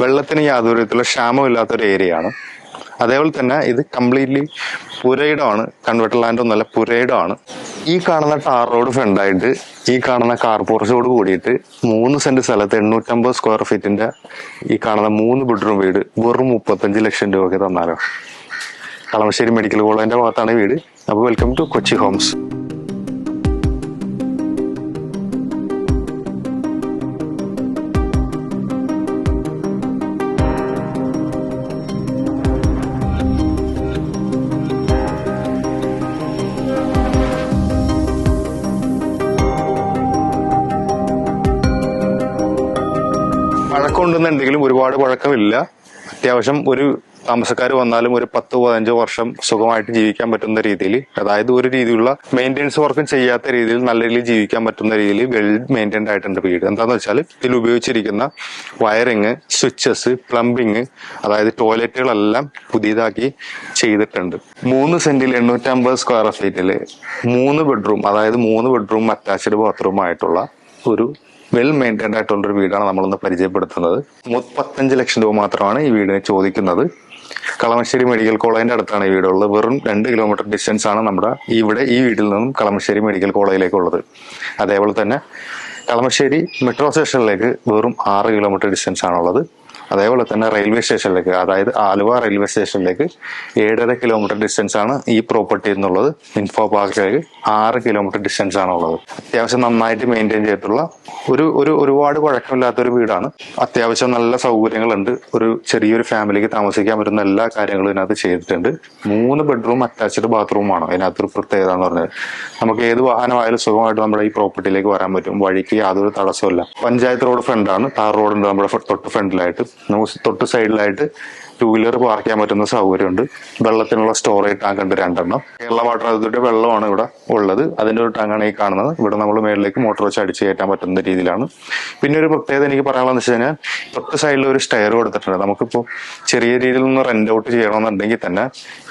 വെള്ളത്തിന് യാതൊരു വിധത്തിലുള്ള ക്ഷാമം ഇല്ലാത്തൊരു ഏരിയയാണ്. അതേപോലെ തന്നെ ഇത് കംപ്ലീറ്റ്ലി പുരയിടമാണ്. കൺവെർട്ടർ ലാൻഡ് ഒന്നല്ല പുരയിടമാണ്. ഈ കാണുന്ന ടാർ റോഡ് ഫ്രണ്ടായിട്ട് ഈ കാണുന്ന കാർ പോർച്ചോട് കൂടിയിട്ട് മൂന്ന് സെന്റ് സ്ഥലത്ത് എണ്ണൂറ്റമ്പത് സ്ക്വയർ ഫീറ്റിന്റെ ഈ കാണുന്ന മൂന്ന് ബെഡ്റൂം വീട് വെറും മുപ്പത്തഞ്ച് ലക്ഷം രൂപയ്ക്ക് തന്നാലോ. കളമശ്ശേരി മെഡിക്കൽ കോളേജിന്റെ ഭാഗത്താണ് വീട്. അപ്പോൾ വെൽക്കം ടു കൊച്ചി ഹോംസ് പഴക്കമുണ്ടെന്നുണ്ടെങ്കിലും ഒരുപാട് പഴക്കമില്ല. അത്യാവശ്യം ഒരു താമസക്കാർ വന്നാലും ഒരു പത്ത് പതിനഞ്ചോ വർഷം സുഖമായിട്ട് ജീവിക്കാൻ പറ്റുന്ന രീതിയിൽ അതായത് ഒരു രീതിയിലുള്ള മെയിന്റെനൻസ് വർക്കും ചെയ്യാത്ത രീതിയിൽ നല്ല രീതിയിൽ ജീവിക്കാൻ പറ്റുന്ന രീതിയിൽ വെൽ മെയിന്റൈൻഡ് ആയിട്ടുണ്ട് വീട്. എന്താണെന്ന് വെച്ചാൽ ഇതിൽ ഉപയോഗിച്ചിരിക്കുന്ന വയറിങ് സ്വിച്ചസ് പ്ലംബിങ് അതായത് ടോയ്ലറ്റുകളെല്ലാം പുതിയതാക്കി ചെയ്തിട്ടുണ്ട്. മൂന്ന് സെന്റിൽ എണ്ണൂറ്റമ്പത് സ്ക്വയർ ഫീറ്റിൽ മൂന്ന് ബെഡ്റൂം അതായത് മൂന്ന് ബെഡ്റൂം അറ്റാച്ച്ഡ് ബാത്റൂം ആയിട്ടുള്ള ഒരു വെൽ മെയിന്റൈൻഡ് ആയിട്ടുള്ളൊരു വീടാണ് നമ്മളൊന്ന് പരിചയപ്പെടുത്തുന്നത്. മുപ്പത്തഞ്ച് ലക്ഷം രൂപ മാത്രമാണ് ഈ വീടിനെ ചോദിക്കുന്നത്. കളമശ്ശേരി മെഡിക്കൽ കോളേജിന്റെ അടുത്താണ് ഈ വീടുള്ളത്. വെറും രണ്ട് കിലോമീറ്റർ ഡിസ്റ്റൻസ് ആണ് നമ്മുടെ ഇവിടെ ഈ വീട്ടിൽ നിന്നും കളമശ്ശേരി മെഡിക്കൽ കോളേജിലേക്കുള്ളത്. അതേപോലെ തന്നെ കളമശ്ശേരി മെട്രോ സ്റ്റേഷനിലേക്ക് വെറും ആറ് കിലോമീറ്റർ ഡിസ്റ്റൻസ് ആണുള്ളത്. അതേപോലെ തന്നെ റെയിൽവേ സ്റ്റേഷനിലേക്ക് അതായത് ആലുവ റെയിൽവേ സ്റ്റേഷനിലേക്ക് ഏഴര കിലോമീറ്റർ ഡിസ്റ്റൻസ് ആണ് ഈ പ്രോപ്പർട്ടി എന്നുള്ളത്. ഇൻഫോ പാർക്കിലേക്ക് ആറ് കിലോമീറ്റർ ഡിസ്റ്റൻസ് ആണ് ഉള്ളത്. അത്യാവശ്യം നന്നായിട്ട് മെയിന്റെയിൻ ചെയ്തിട്ടുള്ള ഒരു ഒരു ഒരുപാട് കുഴക്കമില്ലാത്ത ഒരു വീടാണ്. അത്യാവശ്യം നല്ല സൗകര്യങ്ങളുണ്ട്. ഒരു ചെറിയൊരു ഫാമിലിക്ക് താമസിക്കാൻ പറ്റുന്ന എല്ലാ കാര്യങ്ങളും ഇതിനകത്ത് ചെയ്തിട്ടുണ്ട്. മൂന്ന് ബെഡ്റൂം അറ്റാച്ച്ഡ് ബാത്റൂമാണ് ഇതിനകത്തൊരു പ്രത്യേകത എന്ന് പറഞ്ഞത് നമുക്ക് ഏത് വാഹനമായാലും സുഖമായിട്ട് നമ്മുടെ ഈ പ്രോപ്പർട്ടിയിലേക്ക് വരാൻ പറ്റും. വഴിക്ക് യാതൊരു തടസ്സമില്ല പഞ്ചായത്ത് റോഡ് ഫ്രണ്ടാണ് താർ റോഡ് ഉണ്ട് നമ്മുടെ തൊട്ട് ഫ്രണ്ടിലായിട്ട് നമുക്ക് തൊട്ട് സൈഡിലായിട്ട് ടൂ വീലർ പാർക്ക് ചെയ്യാൻ പറ്റുന്ന സൗകര്യമുണ്ട്. വെള്ളത്തിനുള്ള സ്റ്റോറേജ് ടാങ്ക് ഉണ്ട് രണ്ടെണ്ണം. കേരള വാട്ടർ അതോറിറ്റിയുടെ വെള്ളമാണ് ഇവിടെ ഉള്ളത്. അതിന്റെ ഒരു ടാങ്കാണ് ഈ കാണുന്നത്. ഇവിടെ നമ്മൾ മേളിലേക്ക് മോട്ടോർ വെച്ച് അടിച്ച് കയറ്റാൻ പറ്റുന്ന രീതിയിലാണ്. പിന്നെ ഒരു പ്രത്യേകത എനിക്ക് പറയാനുള്ളത് വെച്ച് കഴിഞ്ഞാൽ തൊട്ട് സൈഡിൽ ഒരു സ്റ്റെയർ കൊടുത്തിട്ടുണ്ട്. നമുക്കിപ്പോൾ ചെറിയ രീതിയിൽ ഒന്ന് റെന്റ് ഔട്ട് ചെയ്യണമെന്നുണ്ടെങ്കിൽ തന്നെ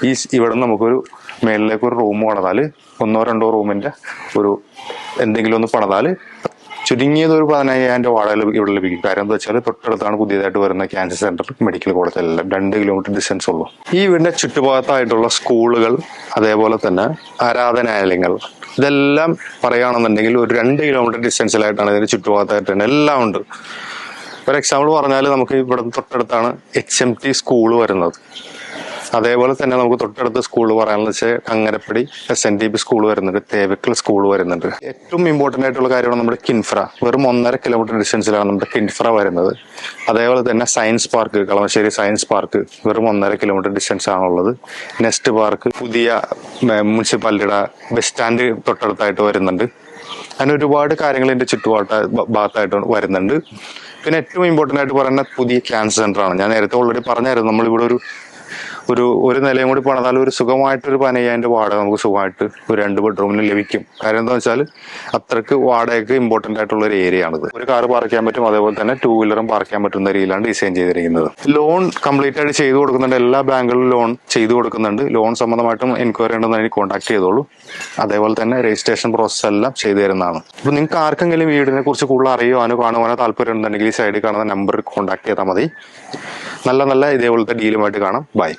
ഈ ഇവിടെ നമുക്കൊരു മേളിലേക്ക് ഒരു റൂം പണിതാൽ ഒന്നോ രണ്ടോ റൂമിന്റെ ഒരു എന്തെങ്കിലും ഒന്ന് പണിതാൽ ചുരുങ്ങിയത് ഒരു പതിനയ്യായിരം രൂപ വാടക ഇവിടെ ലഭിക്കും. കാര്യം എന്താ വെച്ചാൽ തൊട്ടടുത്താണ് പുതിയതായിട്ട് വരുന്ന ക്യാൻസർ സെന്റർ മെഡിക്കൽ കോളേജ് എല്ലാം രണ്ട് കിലോമീറ്റർ ഡിസ്റ്റൻസ് ഉള്ളൂ. ഈ വീടിന്റെ ചുറ്റുഭാഗത്തായിട്ടുള്ള സ്കൂളുകൾ അതേപോലെ തന്നെ ആരാധനാലയങ്ങൾ ഇതെല്ലാം പറയുകയാണെന്നുണ്ടെങ്കിൽ ഒരു രണ്ട് കിലോമീറ്റർ ഡിസ്റ്റൻസിലായിട്ടാണ് ഇതിന്റെ ചുറ്റുഭാഗത്തായിട്ട് തന്നെ എല്ലാം ഉണ്ട്. ഒരു എക്സാമ്പിൾ പറഞ്ഞാൽ നമുക്ക് ഇവിടെ തൊട്ടടുത്താണ് എച്ച് എം ടി സ്കൂൾ വരുന്നത്. അതേപോലെ തന്നെ നമുക്ക് തൊട്ടടുത്ത് സ്കൂൾ പറയാനുള്ള വെച്ചാൽ Angarappady S N D P school വരുന്നുണ്ട് തേവക്കൽ സ്കൂൾ വരുന്നുണ്ട്. ഏറ്റവും ഇമ്പോർട്ടന്റ് ആയിട്ടുള്ള കാര്യമാണ് നമ്മുടെ കിൻഫ്ര. വെറും ഒന്നര കിലോമീറ്റർ ഡിസ്റ്റൻസിലാണ് നമ്മുടെ കിൻഫ്ര വരുന്നത്. അതേപോലെ തന്നെ science park Kalamassery science park വെറും ഒന്നര കിലോമീറ്റർ ഡിസ്റ്റൻസ് ആണുള്ളത്. നെസ്റ്റ് പാർക്ക് പുതിയ മുനിസിപ്പാലിറ്റിയുടെ ബസ് സ്റ്റാൻഡ് തൊട്ടടുത്തായിട്ട് വരുന്നുണ്ട്. അങ്ങനെ ഒരുപാട് കാര്യങ്ങൾ എന്റെ ചുറ്റുപാട്ട ഭാഗത്തായിട്ട് വരുന്നുണ്ട്. പിന്നെ ഏറ്റവും ഇമ്പോർട്ടന്റ് ആയിട്ട് പറയുന്ന പുതിയ ക്യാൻസർ സെന്റർ ആണ്. ഞാൻ നേരത്തെ ഓൾറെഡി പറഞ്ഞായിരുന്നു നമ്മളിവിടെ ഒരു ഒരു ഒരു നിലയും കൂടി പണിതാൽ ഒരു സുഖമായിട്ടൊരു ഒരു പതിനയ്യായിരം വാടക നമുക്ക് സുഖമായിട്ട് ഒരു രണ്ട് ബെഡ്റൂമിന് ലഭിക്കും. കാര്യം എന്താ വെച്ചാൽ അത്രയ്ക്ക് വാടകയ്ക്ക് ഇമ്പോർട്ടന്റ് ആയിട്ടുള്ള ഒരു ഏരിയ ആണിത്. ഒരു കാർ പാർക്ക് ചെയ്യാൻ പറ്റും. അതേപോലെ തന്നെ ടൂ വീലറും പാർക്ക് ചെയ്യാൻ പറ്റുന്ന രീതിയിലാണ് ഡിസൈൻ ചെയ്തിരിക്കുന്നത്. ലോൺ കംപ്ലീറ്റ് ആയിട്ട് ചെയ്തു കൊടുക്കുന്നുണ്ട്. എല്ലാ ബാങ്കുകളിലും ലോൺ ചെയ്തു കൊടുക്കുന്നുണ്ട്. ലോൺ സംബന്ധമായിട്ടും എൻക്വയറി ഉണ്ടെന്ന് എനിക്ക് കോൺടാക്ട് ചെയ്തോളൂ. അതേപോലെ തന്നെ രജിസ്ട്രേഷൻ പ്രോസസ് എല്ലാം ചെയ്തു തരുന്നതാണ്. അപ്പൊ നിങ്ങൾക്ക് ആർക്കെങ്കിലും വീടിനെ കുറിച്ച് കൂടുതൽ അറിയുവാനോ കാണുവാനോ താല്പര്യം ഉണ്ടെങ്കിൽ ഈ സൈഡിൽ കാണുന്ന നമ്പറിൽ കോൺടാക്ട് ചെയ്താൽ മതി. നല്ല നല്ല ഇതേപോലത്തെ ഡീലുമായിട്ട് കാണാം. ബൈ